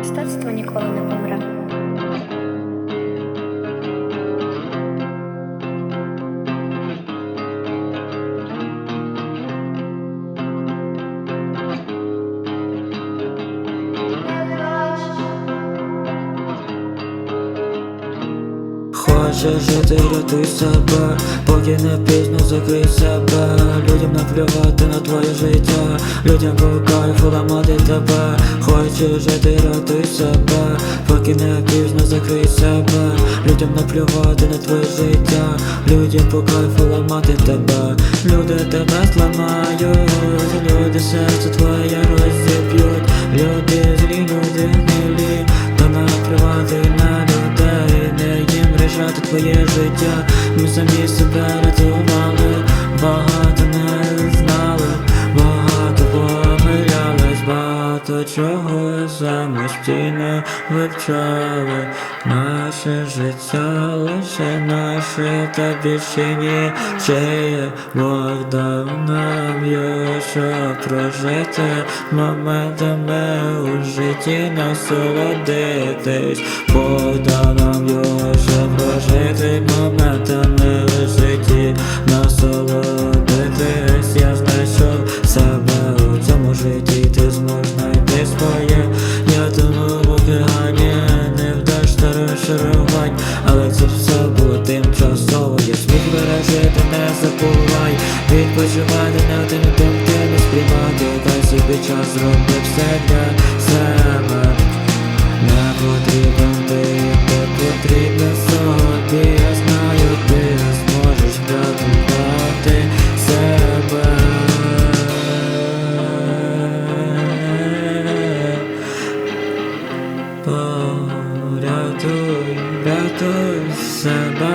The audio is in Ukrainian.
Мистецтво ніколи не помре. Хочеш жити, рятуй себе, поки не пізно закрий себе. Людям наплювати на твоє життя, людям по кайфу ламати тебе. Хочеш жити, рятуй себе, поки не пізно закрий себе. Людям наплювати на твоє життя, людям по кайфу ламати тебе. Люди тебе зламають, люди серце твоє життя. Ми самі себе рятували. Багато не знали Багато помилялись Багато чого самостійно вивчали. Наше життя лише наше та більше ні Чиє Бог дав нам його, щоб прожити. Моментами у житті насолодитись. Бог дав Відпочивати не тим думки не сприймати Дай собі час зроби все для себе. Не потрібен ти, не потрібен собі. Я знаю, ти зможеш врятувати себе. Порятуй, рятуй себе